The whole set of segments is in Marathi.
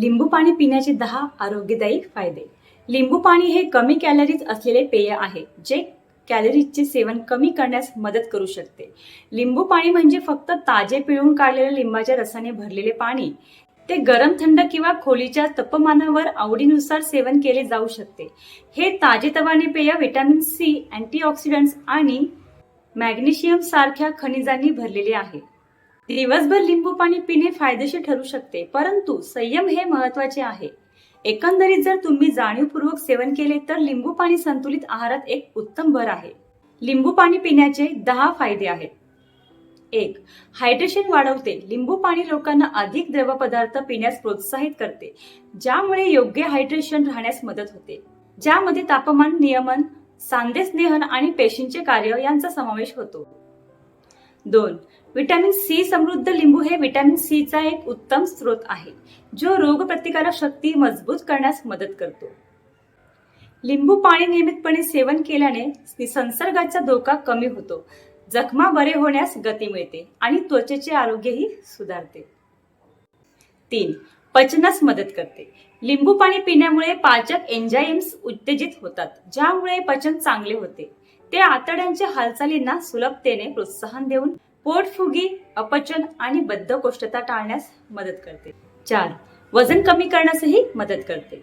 लिंबू पाणी पिण्याचे दहा आरोग्यदायी फायदे. लिंबू पाणी हे कमी कॅलरीज असलेले पेय आहे जे कॅलरीजचे सेवन कमी करण्यास मदत करू शकते. लिंबू पाणी म्हणजे फक्त ताजे पिळून काढलेल्या लिंबाच्या रसाने भरलेले पाणी. ते गरम थंड किंवा खोलीच्या तापमानावर आवडीनुसार सेवन केले जाऊ शकते. हे ताजेतवाने पेय व्हिटॅमिन सी अँटीऑक्सिडंट्स आणि मॅग्नेशियम सारख्या खनिजांनी भरलेले आहे. दिवसभर लिंबू पाणी पिणे फायदेशीर ठरू शकते परंतु संयम हे महत्त्वाचे आहे. एकंदरीत जर तुम्ही जाणीवपूर्वक सेवन केले तर लिंबू पाणी संतुलित आहारात एक उत्तम भर आहे. लिंबू पाणी पिण्याचे दहा फायदे आहेत. एक हायड्रेशन वाढवते. लिंबू पाणी लोकांना अधिक द्रवपदार्थ पिण्यास प्रोत्साहित करते ज्यामुळे योग्य हायड्रेशन राहण्यास मदत होते. ज्यामध्ये तापमान नियमन सांधेस्नेहन आणि पेशींचे कार्य यांचा समावेश होतो. दोन. विटॅमिन सी समृद्ध लिंबू हे विटॅमिन सी चा एक उत्तम स्रोत आहे जो रोगप्रतिकारक शक्ती मजबूत करण्यास मदत करतो. लिंबू पाणी नियमितपणे सेवन केल्याने संसर्गाचा धोका कमी होतो जखमा बरे होण्यास गती मिळते आणि त्वचेचे आरोग्यही सुधारते. तीन. पचनास मदत करते. लिंबू पाणी पिण्यामुळे पाचक एन्झाईम्स उत्तेजित होतात ज्यामुळे पचन चांगले होते. ते आतड्यांच्या हालचालींना सुलभतेने प्रोत्साहन देऊन पोटफुगी अपचन आणि बद्धकोष्ठता टाळण्यास मदत करते. चार वजन कमी करण्यासही मदत करते.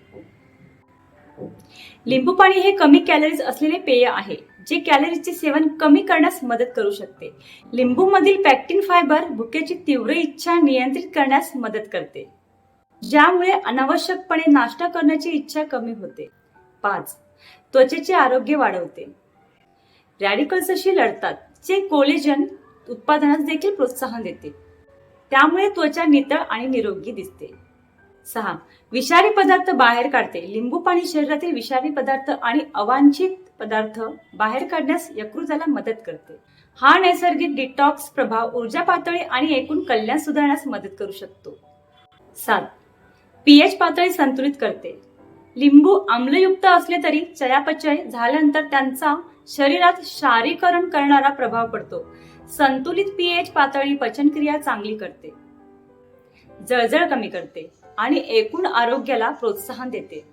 लिंबू पाणी हे कमी कॅलरीज असलेले पेय आहे जे कॅलरीजचे सेवन कमी करण्यास मदत करू शकते. लिंबू मधील पॅक्टिन फायबर भुकेची तीव्र इच्छा नियंत्रित करण्यास मदत करते. ज्यामुळे अनावश्यकपणे नाश्ता करण्याची इच्छा कमी होते. पाच त्वचेचे आरोग्य वाढवते. रॅडिकल्सशी लढतात जे कोलेजन उत्पादनास देखील प्रोत्साहन देते. त्यामुळे त्वचा नितळ आणि निरोगी दिसते. सहा विषारी पदार्थ बाहेर काढते. लिंबू पाणी शरीरातील विषारी पदार्थ आणि अवांछित पदार्थ बाहेर काढण्यास यकृताला मदत करते. हा नैसर्गिक डिटॉक्स प्रभाव ऊर्जा पातळी आणि एकूण कल्याण सुधारण्यास मदत करू शकतो. सात पीएच पातळी संतुलित करते. लिंबू आम्लयुक्त असले तरी चयापचय झाल्यानंतर त्यांचा शरीरात क्षारीकरण करणारा प्रभाव पडतो. संतुलित पीएच पातळी पचनक्रिया चांगली करते. जळजळ कमी करते आणि एकूण आरोग्याला प्रोत्साहन देते.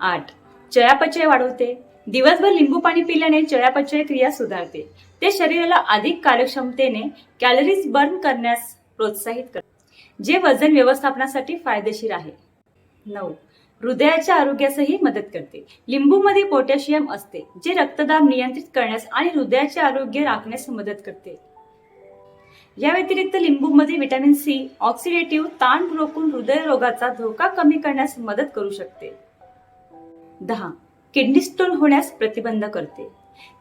आठ. चयापचय वाढवते. दिवसभर लिंबू पाणी पिल्याने चयापचय क्रिया सुधारते. ते शरीराला अधिक कार्यक्षमतेने कॅलरीज बर्न करण्यास प्रोत्साहित करते. जे वजन व्यवस्थापनासाठी फायदेशीर आहे. नऊ. हृदयाच्या आरोग्यासही मदत करते. लिंबूमध्ये पोटॅशियम असते जे रक्तदाब नियंत्रित करण्यास आणि हृदयाचे आरोग्य राखण्यास मदत करते. या व्यतिरिक्त लिंबूमध्ये व्हिटॅमिन सी ऑक्सिडेटिव्ह ताण रोखून हृदयरोगाचा धोका कमी करण्यास मदत करू शकते. दहा किडनी स्टोन होण्यास प्रतिबंध करते.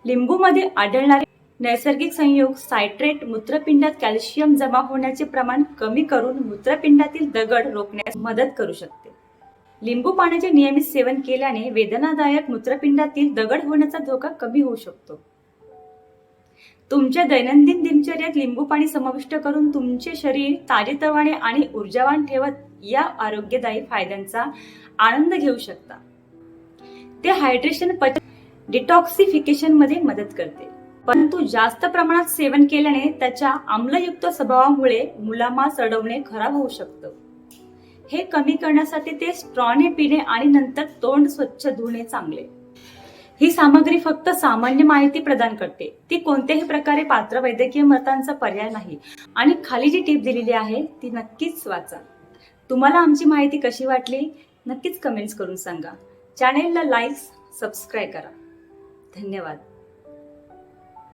लिंबूमध्ये आढळणारे नैसर्गिक संयोग सायट्रेट मूत्रपिंडात कॅल्शियम जमा होण्याचे प्रमाण कमी करून मूत्रपिंडातील दगड रोखण्यास मदत करू शकते. लिंबू पाण्याचे नियमित सेवन केल्याने वेदनादायक मूत्रपिंडातील दगड होण्याचा धोका कमी होऊ शकतो. तुमच्या दैनंदिन दिनचर्यात लिंबू पाणी समाविष्ट करून तुमचे शरीर ताजेतवाने आणि ऊर्जावान ठेवत या आरोग्यदायी फायद्यांचा आनंद घेऊ शकता. ते हायड्रेशन पच डिटॉक्सिफिकेशनमध्ये मदत करते. परंतु जास्त प्रमाणात सेवन केल्याने त्याच्या आम्लयुक्त स्वभावामुळे मुलामा चढवणे खराब होऊ शकतं. हे कमी करण्यासाठी ते स्ट्रॉने पिणे आणि नंतर तोंड स्वच्छ धुणे चांगले. ही सामग्री फक्त सामान्य माहिती प्रदान करते. ती कोणत्याही प्रकारे पात्र वैद्यकीय मतांचा पर्याय नाही. आणि खाली जी टीप दिलेली आहे ती नक्कीच वाचा. तुम्हाला आमची माहिती कशी वाटली? नक्कीच कमेंट्स करून सांगा. चॅनेलला लाईक्स सबस्क्राईब करा. धन्यवाद.